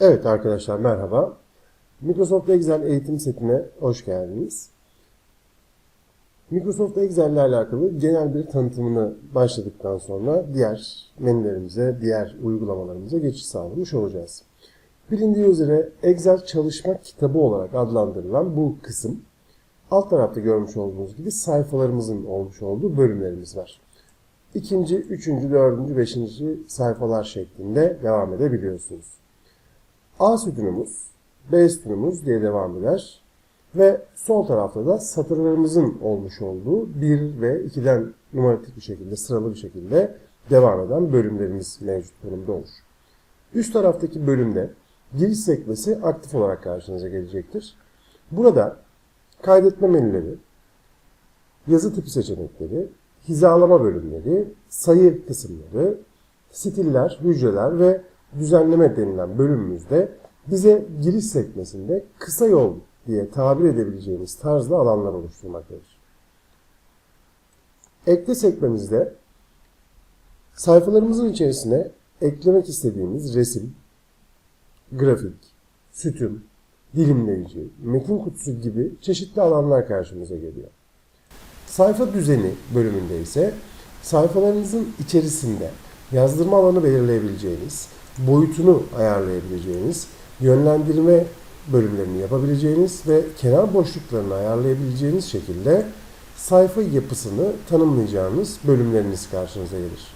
Evet arkadaşlar merhaba. Microsoft Excel eğitim setine hoş geldiniz. Microsoft Excel ile alakalı genel bir tanıtımını başladıktan sonra diğer menülerimize, diğer uygulamalarımıza geçiş sağlamış olacağız. Bilindiği üzere Excel çalışma kitabı olarak adlandırılan bu kısım alt tarafta görmüş olduğunuz gibi sayfalarımızın olmuş olduğu bölümlerimiz var. İkinci, üçüncü, dördüncü, beşinci sayfalar şeklinde devam edebiliyorsunuz. A sütunumuz, B sütunumuz diye devam eder. Ve sol tarafta da satırlarımızın olmuş olduğu 1 ve 2'den numaratik bir şekilde, sıralı bir şekilde devam eden bölümlerimiz mevcut durumda olur. Üst taraftaki bölümde giriş sekmesi aktif olarak karşınıza gelecektir. Burada kaydetme menüleri, yazı tipi seçenekleri, hizalama bölümleri, sayı kısımları, stiller, hücreler ve düzenleme denilen bölümümüzde bize giriş sekmesinde kısa yol diye tabir edebileceğimiz tarzda alanlar oluşturmaktadır. Ekle sekmemizde sayfalarımızın içerisine eklemek istediğimiz resim, grafik, sütun, dilimleyici, metin kutusu gibi çeşitli alanlar karşımıza geliyor. Sayfa düzeni bölümünde ise sayfalarınızın içerisinde yazdırma alanı belirleyebileceğiniz, boyutunu ayarlayabileceğiniz, yönlendirme bölümlerini yapabileceğiniz ve kenar boşluklarını ayarlayabileceğiniz şekilde sayfa yapısını tanımlayacağınız bölümleriniz karşınıza gelir.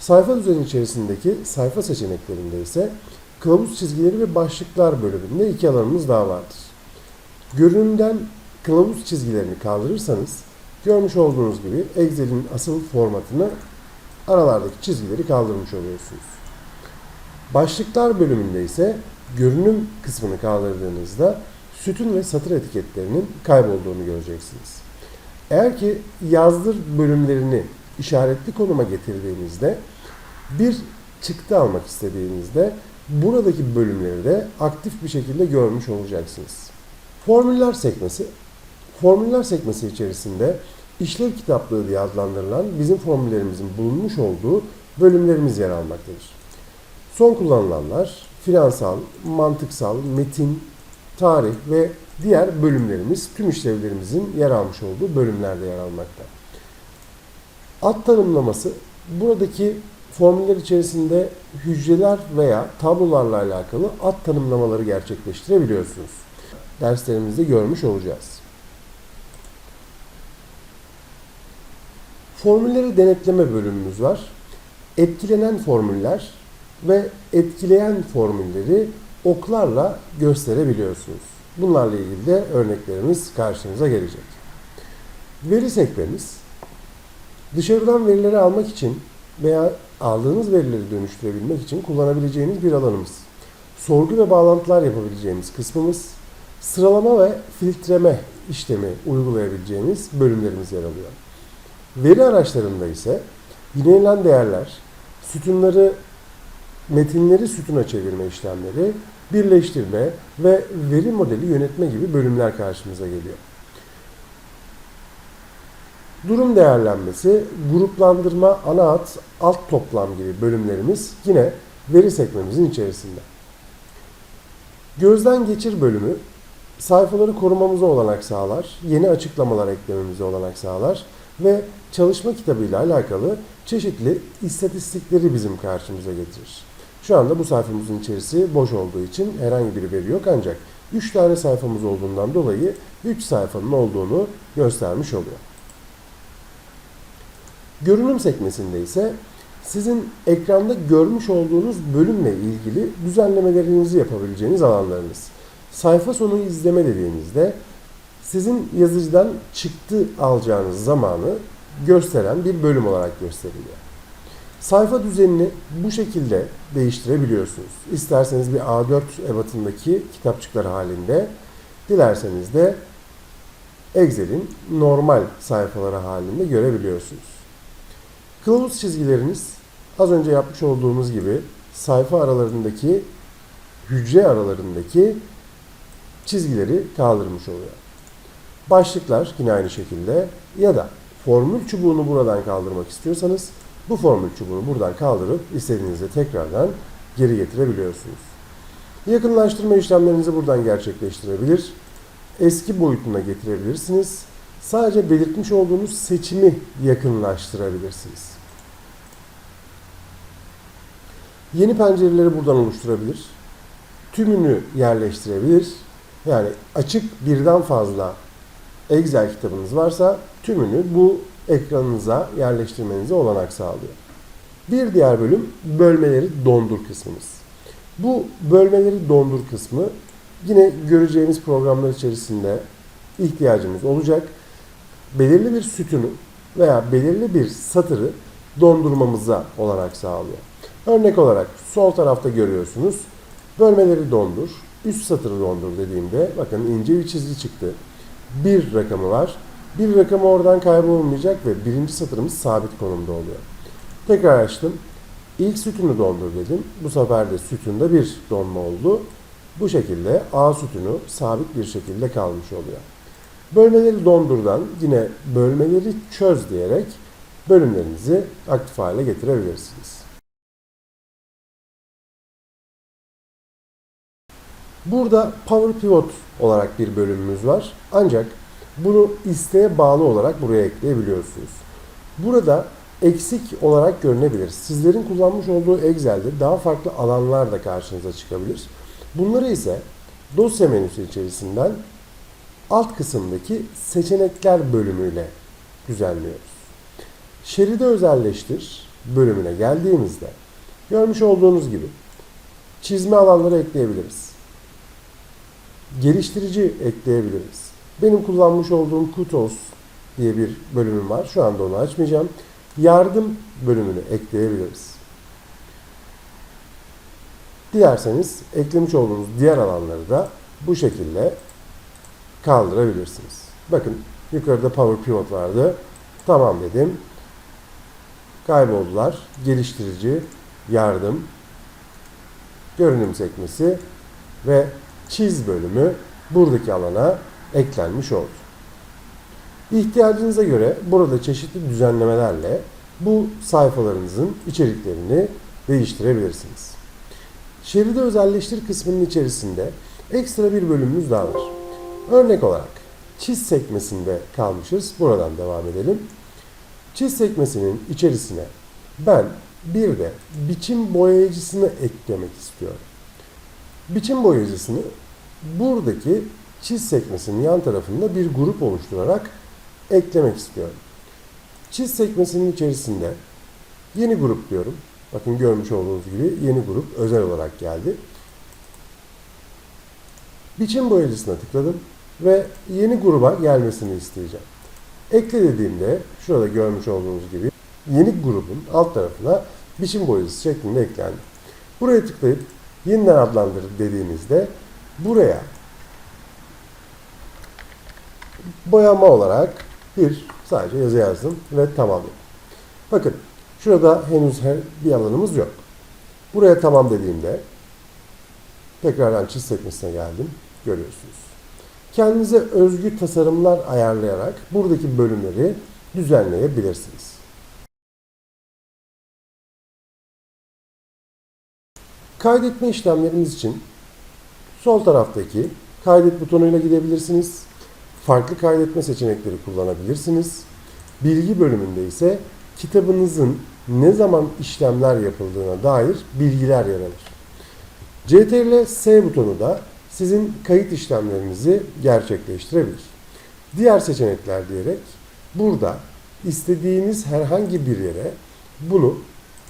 Sayfa düzeni içerisindeki sayfa seçeneklerinde ise kılavuz çizgileri ve başlıklar bölümünde iki alanımız daha vardır. Görünümden kılavuz çizgilerini kaldırırsanız görmüş olduğunuz gibi Excel'in asıl formatını aralardaki çizgileri kaldırmış oluyorsunuz. Başlıklar bölümünde ise görünüm kısmını kaldırdığınızda sütun ve satır etiketlerinin kaybolduğunu göreceksiniz. Eğer ki yazdır bölümlerini işaretli konuma getirdiğinizde bir çıktı almak istediğinizde buradaki bölümleri de aktif bir şekilde görmüş olacaksınız. Formüller sekmesi Formüller sekmesi içerisinde işlev kitaplığı diye adlandırılan bizim formüllerimizin bulunmuş olduğu bölümlerimiz yer almaktadır. Son kullanılanlar finansal, mantıksal, metin, tarih ve diğer bölümlerimiz tüm işlevlerimizin yer almış olduğu bölümlerde yer almakta. Ad tanımlaması buradaki formüller içerisinde hücreler veya tablolarla alakalı ad tanımlamaları gerçekleştirebiliyorsunuz. Derslerimizde görmüş olacağız. Formülleri denetleme bölümümüz var. Etkilenen formüller ve etkileyen formülleri oklarla gösterebiliyorsunuz. Bunlarla ilgili de örneklerimiz karşınıza gelecek. Veri sekmemiz dışarıdan verileri almak için veya aldığınız verileri dönüştürebilmek için kullanabileceğiniz bir alanımız. Sorgu ve bağlantılar yapabileceğimiz kısmımız, sıralama ve filtreme işlemi uygulayabileceğimiz bölümlerimiz yer alıyor. Veri araçlarında ise yinelenen değerler, sütunları, metinleri sütuna çevirme işlemleri, birleştirme ve veri modeli yönetme gibi bölümler karşımıza geliyor. Durum değerlenmesi, gruplandırma, ana hat, alt toplam gibi bölümlerimiz yine veri sekmemizin içerisinde. Gözden geçir bölümü sayfaları korumamıza olanak sağlar, yeni açıklamalar eklememize olanak sağlar ve çalışma kitabıyla alakalı çeşitli istatistikleri bizim karşımıza getirir. Şu anda bu sayfamızın içerisi boş olduğu için herhangi bir veri yok ancak 3 tane sayfamız olduğundan dolayı 3 sayfanın olduğunu göstermiş oluyor. Görünüm sekmesinde ise sizin ekranda görmüş olduğunuz bölümle ilgili düzenlemelerinizi yapabileceğiniz alanlarınız. Sayfa sonu izleme dediğimizde sizin yazıcıdan çıktı alacağınız zamanı gösteren bir bölüm olarak gösteriliyor. Sayfa düzenini bu şekilde değiştirebiliyorsunuz. İsterseniz bir A4 ebatındaki kitapçıklar halinde, dilerseniz de Excel'in normal sayfaları halinde görebiliyorsunuz. Kılavuz çizgileriniz az önce yapmış olduğumuz gibi sayfa aralarındaki hücre aralarındaki çizgileri kaldırmış oluyor. Başlıklar yine aynı şekilde ya da formül çubuğunu buradan kaldırmak istiyorsanız bu formül çubuğunu buradan kaldırıp istediğinizde tekrardan geri getirebiliyorsunuz. Yakınlaştırma işlemlerinizi buradan gerçekleştirebilir. Eski boyutuna getirebilirsiniz. Sadece belirtmiş olduğunuz seçimi yakınlaştırabilirsiniz. Yeni pencereleri buradan oluşturabilir. Tümünü yerleştirebilir. Yani açık birden fazla Excel kitabınız varsa tümünü bu ekranınıza yerleştirmenize olanak sağlıyor. Bir diğer bölüm bölmeleri dondur kısmımız. Bu bölmeleri dondur kısmı yine göreceğimiz programlar içerisinde ihtiyacımız olacak. Belirli bir sütunu veya belirli bir satırı dondurmamıza olanak sağlıyor. Örnek olarak sol tarafta görüyorsunuz. Bölmeleri dondur, üst satırı dondur dediğimde bakın ince bir çizgi çıktı. Bir rakamı var. Bir rakamı oradan kaybolmayacak ve birinci satırımız sabit konumda oluyor. Tekrar açtım. İlk sütunu dondur dedim. Bu sefer de sütunda bir donma oldu. Bu şekilde A sütunu sabit bir şekilde kalmış oluyor. Bölmeleri dondurdan yine bölmeleri çöz diyerek bölümlerinizi aktif hale getirebilirsiniz. Burada Power Pivot olarak bir bölümümüz var. Ancak bunu isteğe bağlı olarak buraya ekleyebiliyorsunuz. Burada eksik olarak görünebilir. Sizlerin kullanmış olduğu Excel'de daha farklı alanlar da karşınıza çıkabilir. Bunları ise dosya menüsü içerisinden alt kısımdaki seçenekler bölümüyle düzenliyoruz. Şeridi özelleştir bölümüne geldiğimizde görmüş olduğunuz gibi çizme alanları ekleyebiliriz. Geliştirici ekleyebiliriz. Benim kullanmış olduğum Kutos diye bir bölümüm var. Şu anda onu açmayacağım. Yardım bölümünü ekleyebiliriz. Dilerseniz eklemiş olduğunuz diğer alanları da bu şekilde kaldırabilirsiniz. Bakın yukarıda Power Pivot vardı. Tamam dedim. Kayboldular. Geliştirici, yardım, görünüm sekmesi ve çiz bölümü buradaki alana eklenmiş oldu. İhtiyacınıza göre burada çeşitli düzenlemelerle bu sayfalarınızın içeriklerini değiştirebilirsiniz. Şeridi özelleştir kısmının içerisinde ekstra bir bölümümüz daha var. Örnek olarak çiz sekmesinde kalmışız. Buradan devam edelim. Çiz sekmesinin içerisine ben bir de biçim boyayıcısını eklemek istiyorum. Biçim boyayıcısını buradaki çiz sekmesinin yan tarafında bir grup oluşturarak eklemek istiyorum. Çiz sekmesinin içerisinde yeni grup diyorum. Bakın görmüş olduğunuz gibi yeni grup özel olarak geldi. Biçim boyacısına tıkladım ve yeni gruba gelmesini isteyeceğim. Ekle dediğimde şurada görmüş olduğunuz gibi yeni grubun alt tarafına biçim boyacısı şeklinde eklendi. Buraya tıklayıp yeniden adlandır dediğimizde buraya boyama olarak bir sadece yazı yazdım ve tamamladım. Bakın şurada henüz bir alanımız yok. Buraya tamam dediğimde tekrardan çiz sekmesine geldim. Görüyorsunuz. Kendinize özgü tasarımlar ayarlayarak buradaki bölümleri düzenleyebilirsiniz. Kaydetme işlemleriniz için sol taraftaki kaydet butonuyla gidebilirsiniz. Farklı kaydetme seçenekleri kullanabilirsiniz. Bilgi bölümünde ise kitabınızın ne zaman işlemler yapıldığına dair bilgiler yer alır. CTRL S butonu da sizin kayıt işlemlerinizi gerçekleştirebilir. Diğer seçenekler diyerek burada istediğiniz herhangi bir yere bunu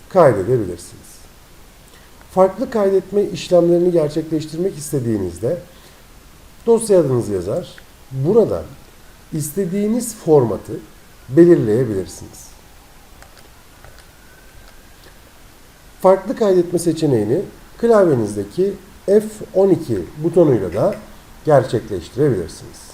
kaydedebilirsiniz. Farklı kaydetme işlemlerini gerçekleştirmek istediğinizde dosya adınızı yazar. Buradan istediğiniz formatı belirleyebilirsiniz. Farklı kaydetme seçeneğini klavyenizdeki F12 butonuyla da gerçekleştirebilirsiniz.